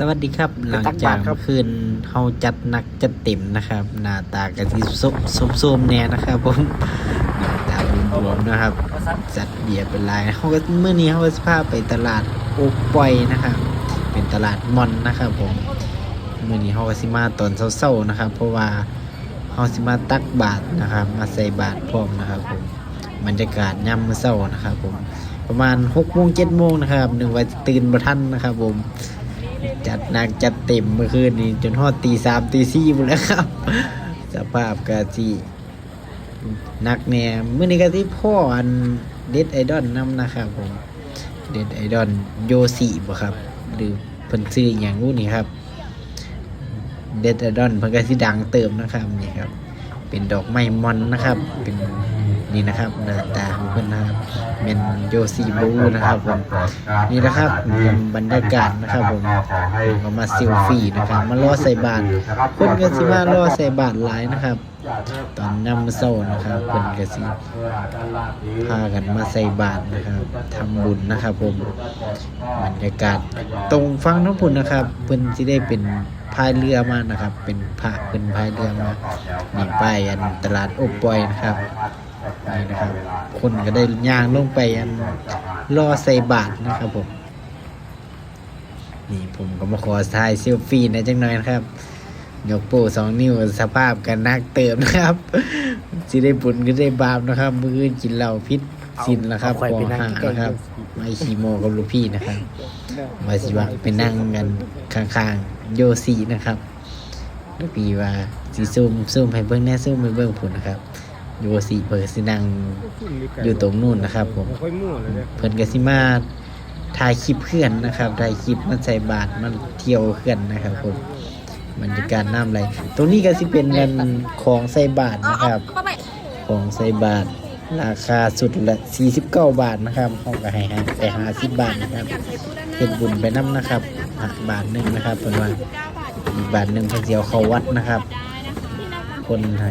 สวัสดีครับ หลังจากเมื่อคืนเฮาจัดหนักจัดเต็มนะครับ หน้าตากะทิส้มส้มๆแน่นะครับผมหน้าตาบวมๆนะครับ จัดเบียร์เป็นลายเฮาก็เมื่อนี้เฮาก็สิพาไปตลาดโอกปอยนะครับ เป็นตลาดมอนนะครับผมเมื่อนี้เฮาก็สิมาตอนเช้าๆนะครับ เพราะว่าเฮาสิมาตักบาตรนะครับ มาใส่บาตรพร้อมนะครับผมบรรยากาศยามมื้อเช้านะครับ ผม ประมาณ6โมง7โมงนะครับนึกว่าจะตื่นบ่ทันนะครับ ผม จัดหนักจัดเต็มเมื่อคืนนี้จนฮอดตีสามตีสี่หมดแล้วครับ สภาพกะที่หนักแน่เมื่อนี้กะที่พ่ออันเด็ดไอดอนนำนะครับผมเด็ดไอดอนโยสีบ่ครับ หรือเพิ่นซื้ออย่างงู้นี่ครับเด็ดไอดอนเพิ่นก็สิดังเติมนะครับนี่ครับ เป็นดอกไม้มอนนะครับ เป็น นี่นะครับหน้าตาของเพิ่นนะครับเป็นโยซีบูนะครับผมนี่นะครับเป็นบรรยากาศนะครับผมผมก็มาเซลฟี่นะครับมารอใส่บาตรคนก็สิมารอใส่บาตรหลายนะครับตอนนำเศร้านะครับคนก็สิพากันมาใส่บาตรนะครับทำบุญนะครับผมบรรยากาศตรงฟังทั้งพุ่นนะครับเพิ่นสิได้เป็นพายเรือมานะครับ เป็นพระเป็นพายเรือมานี่ป้ายอันตลาดอบปอยนะครับ นี่นะครับ คนก็ได้ย่างลงไปอันรอใส่บาตรนะครับผม นี่ผมก็มาขอถ่ายเซลฟี่หนะจังหน่อยนะครับ ยกโป้สองนิ้วสภาพกันนักเติมนะครับสิได้บุญก็ได้บาปนะครับ มือกินเหล้าพิษสินนะครับเอาปข่อยอไปนั่งห้าใกล้นะครับ ไม่ขี่โมกับลูกพี่นะครับมาสิว่าไปนั่งกันข้างๆ โยซีนะครับลูกพี่ว่าสีซูมซูมให้เบิ้งแน่ซูมให้เบิ้งผุนนะครับ โยซีเปิดสินั่งอยู่ตรงนู่นนะครับ ผมค่อยมั่วเลยเนี่ยเพิ่นก็สิมาถ่ายคลิปเพื่อนนะครับถ่ายคลิปมันใส่บาทมันเที่ยวเพื่อนนะครับ ผมบรรยากาศน้ำไหลตรงนี้ก็สิเป็นเงินของใส่บาทนะครับ ของใส่บาทราคาสุดละ49 บาทนะครับห้องก็ให้ให้ไป50บาทนะครับเป็นบุญไปน้ำนะครับหักบาทหนึ่งนะครับเพิ่นว่าอีกบาทหนึ่งเพิ่นสิเจียวเข้าวัดนะครับ คนให้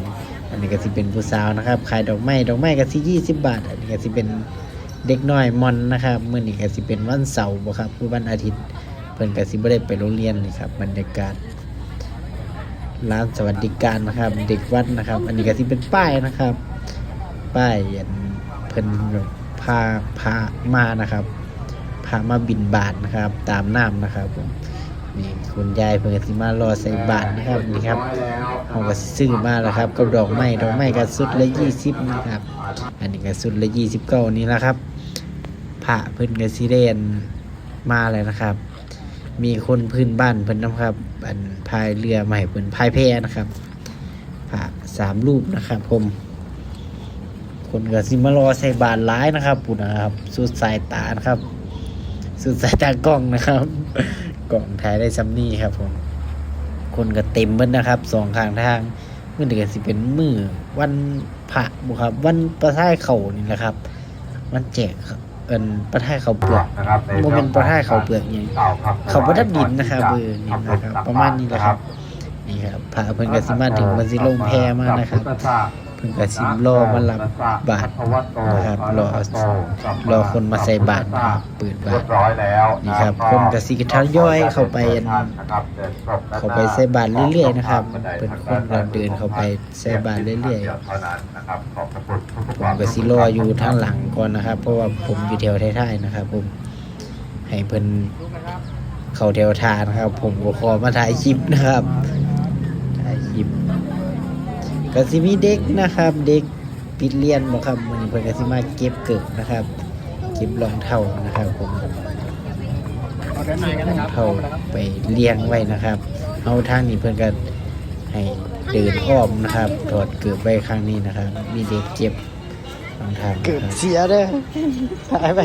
อันนี้ก็สิเป็นผู้สาวนะครับ ขายดอกไม้ดอกไม้ก็สิ20บบาท อันนี้ก็สิเป็นเด็กน้อยมอนนะครับมื้อนี้ก็สิเป็นวันเสาร์บ่ครับคือวันอาทิตย์ เพิ่นก็สิบ่ได้ไปโรงเรียนนี่ครับบรรยากาศร้านสวัสดิการนะครับ เด็กวัดนะครับ อันนี้ก็สิเป็นป้ายนะครับ ป้ายอันเพิ่นแบบพาพามานะครับพามาบินบาทนะครับ ตามน้ำนะครับผม นี่คุณยายเพิ่นก็สิมารอใส่บาทนะครับนี่ครับเขาก็ซื้อมาแล้วครับกับดอกไม้ดอกไม้ก็สุดละยี่สิบนะครับ อันนี้ก็สุดละยี่สิบเก้านี่แหละครับพระเพิ่นก็สิเรนมาเลยนะครับ มีคนพื้นบ้านเพิ่นนะครับ อันพายเรือให้เพิ่นพายแพนะครับพระสามรูปนะครับ ผม คนก็สิมารอใส่บาทหลายนะครับปุ่นนะครับ สุดสายตานะครับ สุดสายตากล้องนะครับ กล้องถ่ายได้ซัมนี่ครับผม คนก็เต็มเบิดนะครับสองข้างทางเมื่อเดือนสิเป็นมือวันพระบุครับ วันประท้ายเขานี่แหละครับ วันแจกเอินประท้ายเขาเปลือกนะครับโมเมนต์ประท้ายเขาเปลือกอย่างเขาประดับดินนะครับเบอร์นี่นะครับ ประมาณนี้แหละครับนี่ครับพระเพิ่นก็สิมาถึงมันสิลงแพมานะครับ เพิ่นก็สิรอมารับบาตรนะครับรอรอคนมาใส่บาตรนะครับเปิดบาเรีตยรบร้อยแล้วนี่ครับคนก็สิทยอยเข้าไปอันเข้าไปใส่บาตรเรื่อยๆนะครับเพิ่นคนก็เดินเข้าไปใส่บาตรเรื่อยๆเท่านั้นนะครับขอบพระคุณทุกๆผมก็สิรออยู่ทางหลังก่อนนะครับ เพราะว่าผมอยู่แถวท้ายๆนะครับ ผมให้เพิ่นเข้าแถวทางนะครับ ผมก็ขอมาถ่ายคลิปนะครับถ่ายคลิป ก็สิมีเด็กนะครับ เด็กปิดเรียนบ่ครับวันนี้เพิ่นก็สิมาเก็บเกิดนะครับ เก็บรองเท้านะครับผมเอาด้านในกันนะครับเท้าไปเลี้ยงไว้นะครับเอาทางนี้เพิ่นก็ให้เดินอ้อมนะครับ ถอดเกือบไว้ข้างนี้นะครับ มีเด็กเจ็บรองเท้าเกือบนะครับเสียเลยหายไป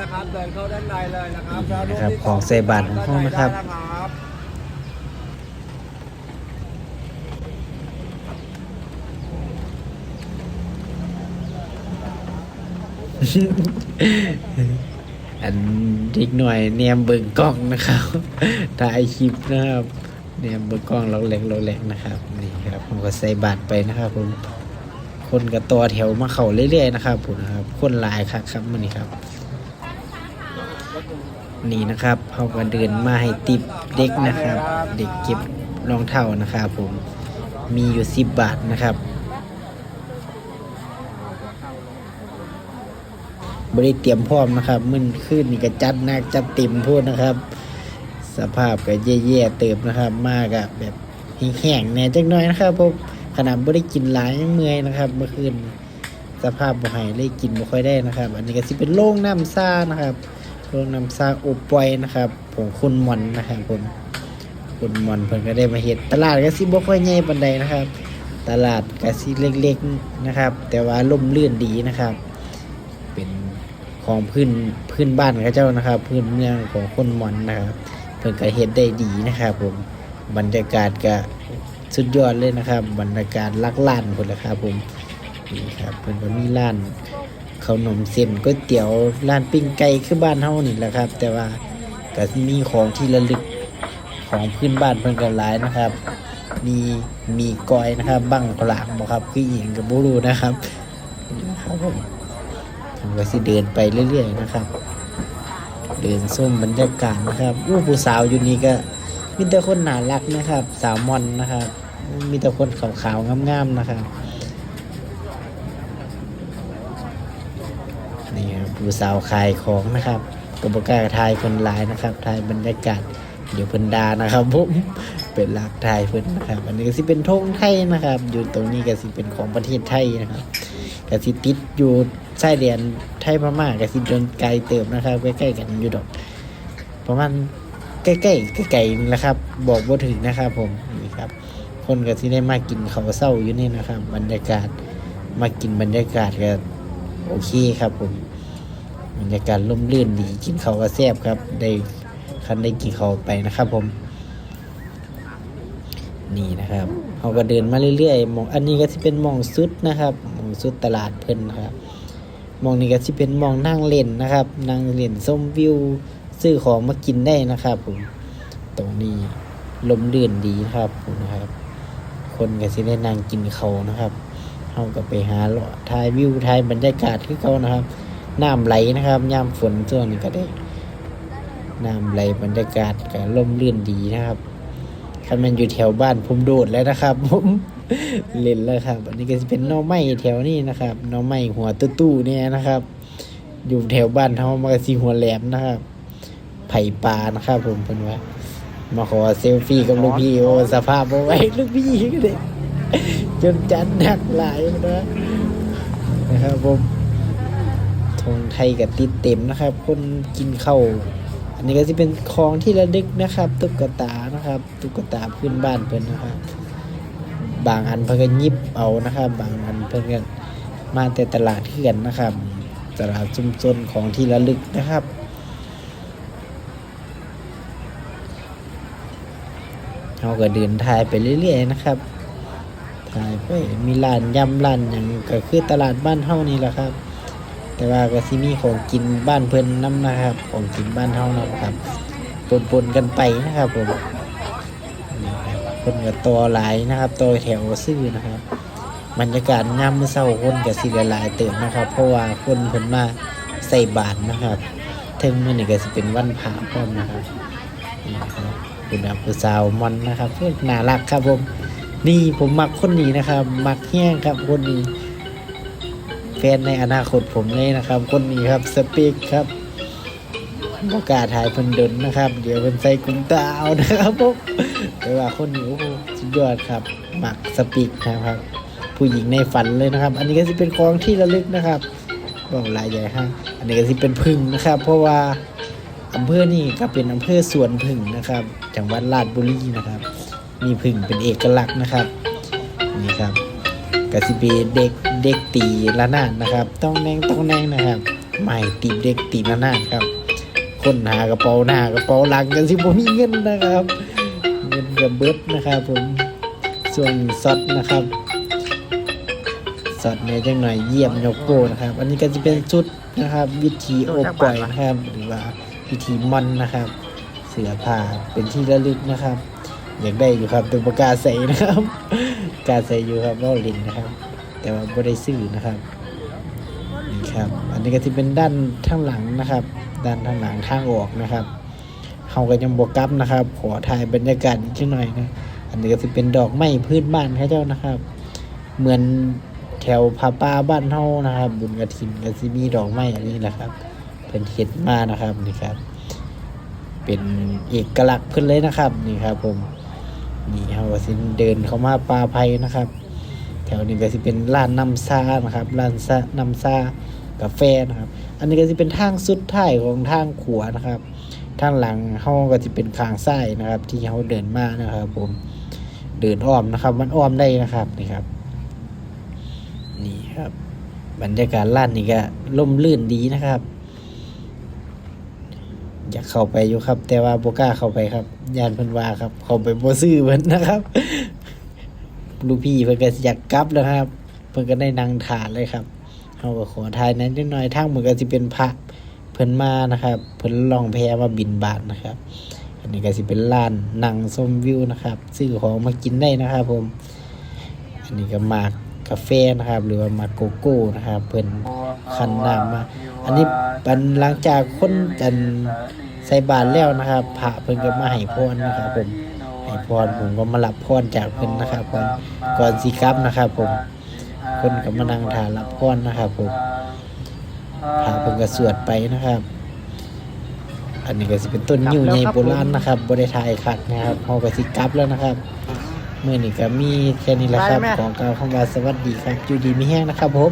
นะครับเดินเข้าด้านในเลยนะครับนี่นะครับของใส่บาตรของห้องนะครับ อันเด็กหน่อยเนียมเบิ่งกล้องนะครับถ่ายคลิปนะครับเนียมเบิ่งกล้องเราแหลกเราแหลกนะครับนี่ครับผมก็ใส่บาตรไปนะครับผมคนก็ต่อแถวมาเข้าเรื่อยๆนะครับผมนะครับ คนหลายครับครับมันนี่ครับ นี่นะครับเขาก็เดินมาให้ติปเด็กนะครับ เด็กเก็บรองเท้านะครับผมมีอยู่สิบบาทนะครับ บริเตรียมพร้อมนะครับมึนขึ้นนี่ก็จัดหนักจัดเต็มพูดนะครับ สภาพก็แย่ๆเติมนะครับ มากอะแบบแห้งๆแน่จักหน่อยนะครับผมขนาดไม่ได้กินหลายยังเมื่อยนะครับ เมื่อคืนสภาพบ่หายเลยกินบ่ค่อยได้นะครับ อันนี้ก็สิเป็นโล่งน้ำซ่านะครับโล่งน้ำซ่าอบปล่อยนะครับผมคุณมอนนะครับผมคุณมอนเพิ่นก็ได้มาเฮ็ดตลาดก็สิบ่ค่อยใหญ่ปานใดนะครับ ตลาดก็สิเล็กๆนะครับ แต่ว่าล่มลื่นดีนะครับ ของพื้นพื้นบ้านเขาเจ้านะครับ พื้นเมืองของคนมอนนะครับเพิ่นก็เฮ็ดได้ดีนะครับ ผมบรรยากาศก็สุดยอดเลยนะครับ บรรยากาศลักล้านพุ่นละครับผมนี่ครับเพิ่นก็มีร้านขนมเส้นก๋วยเตี๋ยวร้านปิ้งไก่คือบ้านเฮานี่แหละครับ แต่ว่าก็มีของที่ระลึกของพื้นบ้านเพิ่นก็หลายนะครับ มีมีกอยนะครับ บั้งปลางบ่ครับคืออีหยังก็บ่รู้นะครับนะครับผม ผมก็สิเดินไปเรื่อย ๆ นะครับ เดินส้มบรรยากาศนะครับอู้ผู้สาวอยู่นี่ก็มีแต่คนน่ารักนะครับ สาวมอนนะครับ มีแต่คนขาวๆงามๆนะครับนี่ครับผู้สาวขายของนะครับกบกล้าทายคนหลายนะครับทายบรรยากาศเดี๋ยวเพิ่นดานะครับผมเป็นหลักทายเพิ่นนะครับ อันนี้ก็สิเป็นธงไทยนะครับ อยู่ตรงนี้ก็สิเป็นของประเทศไทยนะครับ กสิติดอยู่ชายแดนไทยพม่ากสิเดินไกลเติมนะครับใกล้ๆกันอยู่ดอกประมาณใกล้ๆใกล้ๆนี่แหละครับ บอกว่าถึงนะครับ ผมนี่ครับ คนก็ที่ได้มากินเขาวเศร้าอยู่นี่นะครับ บรรยากาศมากินบรรยากาศก็โอเคครับ ผมบรรยากาศร่มรื่นดีกินเขาวก็แซ่บครับ ได้คันได้กินเขาวไปนะครับ ผม นี่นะครับ เขาก็เดินมาเรื่อยๆมองอันนี้ก็จะเป็นมองสุดนะครับมองสุดตลาดเพิ่นนครับมองนี้ก็จะเป็นมองนั่งเล่นนะครับนั่งเล่นชมวิวซื้อของมากินได้นะครับผมตรงนี้ลมลื่นดีนะครับผมนะครับ คนก็สิได้นั่งกินเขานะครับเขาก็ไปหาเลาะถ่ายวิวถ่ายบรรยากาศที่เขานะครับน้ำไหลนะครับยามฝนช่วงนี้ก็ได้น้ำไหลบรรยากาศก็ลมเลื่นดีนะครับ คันมันอยู่แถวบ้านผมโดดแล้วนะครับผมเล่นแล้วครับ อันนี้ก็จะเป็นน้องไม้แถวนี้นะครับน้องไม้หัวตู้ๆเนี่ยนะครับ อยู่แถวบ้านเขามันก็สีหัวแหลมนะครับ ไผ่ปลานะครับ ผมเพิ่นว่ามาขอเซลฟี่กับลูกพี่โอ้สภาพเอาไว้ลูกพี่ก็เลยจนจันหนักหลายนะนะครับผมธงไทยกับติดเต็มนะครับ คนกินข้าว นี้ก็จะเป็นของที่ระลึกนะครับ ตุ๊กตานะครับ ตุ๊กตาพื้นบ้านเพิ่นนะครับ บางอันเพิ่นก็ยิบเอานะครับ บางอันเพิ่นก็มาแต่ตลาดเถื่อนนะครับ ตลาดชุมชนของที่ระลึกนะครับเราก็เดินทายไปเรื่อยๆนะครับทายไปมีร้านยำร้านอย่างก็คือตลาดบ้านเฮานี่แหละครับ แต่ว่าก็สิมีของกินบ้านเพิ่นน้ำนะครับ ของกินบ้านเฮานะครับปนๆกันไปนะครับผมนี่ครับคนก็ตัวหลายนะครับตัวแถวซื้อนะครับบรรยากาศยามมื้อเช้าคนก็สิหลายๆเติมนะครับ เพราะว่าคนเพิ่นมาใส่บาตรนะครับถึงมื้อนี้ก็สิเป็นวันพระพร้อมนะครับนี่ครับคุณอาผู้สาวมอนนะครับเพื่อนน่ารักครับผมนี่ผมมักคนนี้นะครับ มักแห้งครับคนนี้ ฟนในอนาคตผมเลยนะครับ คนนี้ครับสปีกครับโอกาสถ่ายเพิ่นดนนะครับ เดี๋ยวเพิ่นใส่กุ้งตาเอานะครับผมแต่ว่าคนนี้โอ้โหสุดยอดครับมักสปีกนะครับ ผู้หญิงในฝันเลยนะครับ อันนี้ก็จะเป็นของที่ระลึกนะครับบอกลายใหญ่ฮะอันนี้ก็จะเป็นพึ่งนะครับ เพราะว่าอำเภอนี่ก็เป็นอำเภอสวนผึ่งนะครับ จังหวัดราชบุรีนะครับ มีผึ่งเป็นเอกลักษณ์นะครับ นี่ครับ กสิปีเด็กเด็กตีละนาดนะครับต้องแนงต้องแนงนะครับไม่ตีเด็กตีละนาดครับ คนหากระเป๋าหน้ากระเป๋าหลังกันสิผมมีเงินนะครับเงินกับเบิดนะครับ ผมส่วนซอดนะครับซอดเนี่ยจังหน่อยเยี่ยมยกโกนะครับ อันนี้ก็จะเป็นชุดนะครับ วิธีโอบปล่อยนะครับ หรือว่าพิธีมอนนะครับ เสือผ้าเป็นที่ระลึกนะครับ อยากได้อยู่ครับแต่ประกาศใส่นะครับกาใส่อยู่ครับว่าลินนะครับ แต่ว่าไม่ได้ซื้อนะครับนี่ครับ อันนี้ก็จะเป็นด้านข้างหลังนะครับ ด้านข้างหลังทางออกนะครับเฮาก็ยังบ่กลับนะครับ ขอถ่ายบรรยากาศนิดหน่อยนะอันนี้ก็สิเป็นดอกไม้พื้นบ้านเขาเจ้านะครับ เหมือนแถวผาป่าบ้านเฮานะครับ บุญกระถินก็สิมีดอกไม้อันนี้แหละครับเพิ่นเฮ็ดมานะครับนี่ครับ เป็นเอกลักษณ์เพิ่นเลยนะครับนี่ครับผม นี่เฮาก็สิเดินเข้ามาป่าไผ่นะครับ แถวนี้ก็สิเป็นร้านน้ำซานะครับร้านซาน้ำซากาแฟนะครับ อันนี้ก็สิเป็นทางสุดท้ายของทางขวานะครับ ทางหลังเฮาก็สิเป็นข้างซ้นะครับ ที่เฮาเดินมานะครับ ผมเดินอ้อมนะครับ มันอ้อมได้นะครับนี่ครับ นี่ครับ บรรยากาศร้านนี้ก็ล่มลื่นดีนะครับ อยากเข้าไปอยู่ครับ แต่ว่าบ่กล้าเข้าไปครับยานเพิ่นว่าครับ เข้าไปบ่ซื้อเพิ่นนะครับ ลูกพี่เพิ่นก็อยากกลับแล้วครับ เพิ่นก็ได้นั่งถานเลยครับเฮาก็ขอทายนั้นนิดหน่อยทางมันก็สิเป็นพระเพิ่นมานะครับ เพิ่นล่องแพมาบินบาทนะครับ อันนี้ก็สิเป็นร้านนั่งชมวิวนะครับ ซื้อของมากินได้นะครับ ผม อันนี้ก็มาก กาแฟนะครับ หรือว่ามาโกโก้นะครับ เพิ่นคันน้ำมาอันนี้เป็นหลังจากคนกันใส่บาตรแล้วนะครับพระเพิ่นก็มาให้พรนะครับ ผมให้พรผมก็มารับพรจากเพิ่นนะครับผมก่อนสิกลับนะครับ ผมคนก็มานั่งทานรับพรนะครับ ผมพระเพิ่นก็สวดไปนะครับ อันนี้ก็สิเป็นต้นยิ้วใหญ่โบราณนะครับบ่ได้ถ่ายคักนะครับเฮาก็สิกลับแล้วนะครับ มื้อนี้ก็มีแค่นี้แหละครับ ขอกล่าวคำว่าสวัสดีครับอยู่ดีมีแห้งนะครับผม